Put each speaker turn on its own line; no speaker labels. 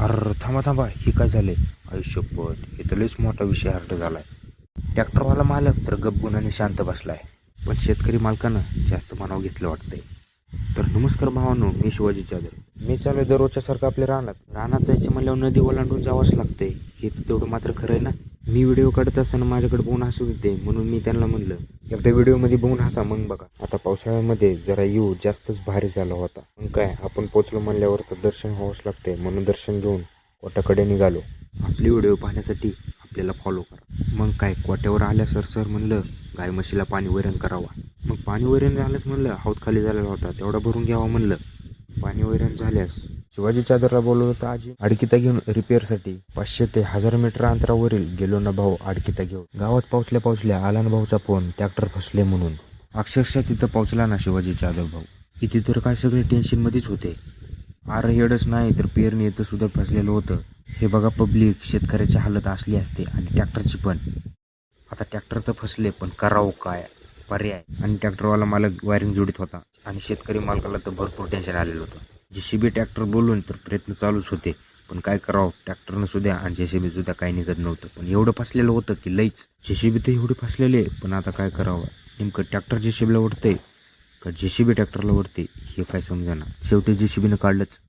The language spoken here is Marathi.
अर थांबा थांबा हे काय झाले आयुष्यपत हे तर लईच मोठा विषय हर्ट झालाय. ट्रॅक्टरवाला मालक तर गपगुणाने शांत बसलाय. पण शेतकरी मालकानं जास्त मनाव घेतलं वाटतंय. तर नमस्कार भावानो मी शिवाजी चादर मी चालू दररोजच्या सारखं आपल्या रानात. रानात जायचं म्हणल्यावर नदी ओलांडून जावंच लागते हे तर तेवढं मात्र खरं आहे ना? मी व्हिडिओ काढत असताना माझ्याकडे बोन हसत होते म्हणून मी त्यांना म्हणलं एकदा व्हिडिओमध्ये बघून हसा मग बघा. आता पावसाळ्यामध्ये जरा येऊ जास्तच भारी झाला होता. मग काय आपण पोचलो म्हणल्यावर तर दर्शन व्हावंच लागते म्हणून दर्शन घेऊन कोटाकडे निघालो. आपली व्हिडिओ पाहण्यासाठी आपल्याला फॉलो करा. मग काय कोट्यावर आल्या सर सर म्हणलं गाय म्हशीला पाणी वैरण करावा. मग पाणी वैरण झालंच म्हणलं हाऊत खाली झालेला होता तेवढा भरून घ्यावा म्हणलं. पाणी वैरण झाल्यास शिवाजी चादरला बोलवलं होतं आजी. अडकिता घेऊन रिपेअरसाठी पाचशे ते हजार मीटर अंतरावरील गेलो ना भाऊ अडकिता घेऊन. गावात पावसल्या पावसल्या आला ना भाऊचा फोन ट्रॅक्टर फसले म्हणून. अक्षरशः तिथं पोहोचला ना शिवाजी चादर भाऊ. किती तर काय सगळे टेन्शनमध्येच होते. आर हेडच नाही तर पेरणी येतं सुद्धा फसलेलं होतं. हे बघा पब्लिक शेतकऱ्याची हालत असली असते आणि ट्रॅक्टरची पण. आता ट्रॅक्टर तर फसले पण करावं काय? पर्याय. आणि ट्रॅक्टरवाला मालक वायरिंग जोडीत होता. आणि शेतकरी मालकाला तर भरपूर टेन्शन आलेलं होतं. जे सी बी ट्रॅक्टर बोलून तर प्रयत्न चालूच होते. पण काय करावं? ट्रॅक्टरनं सुद्धा आणि जेसीबी सुद्धा काही निघत नव्हतं. पण एवढं फसलेलं होतं की लईच. जेसीबी तर एवढे फसलेले पण आता काय करावं? नेमकं ट्रॅक्टर जेसीबीला उडतंय का जेसीबी ट्रॅक्टरला उडते हे काय समजाना. शेवटी जेसीबीनं काढलंच.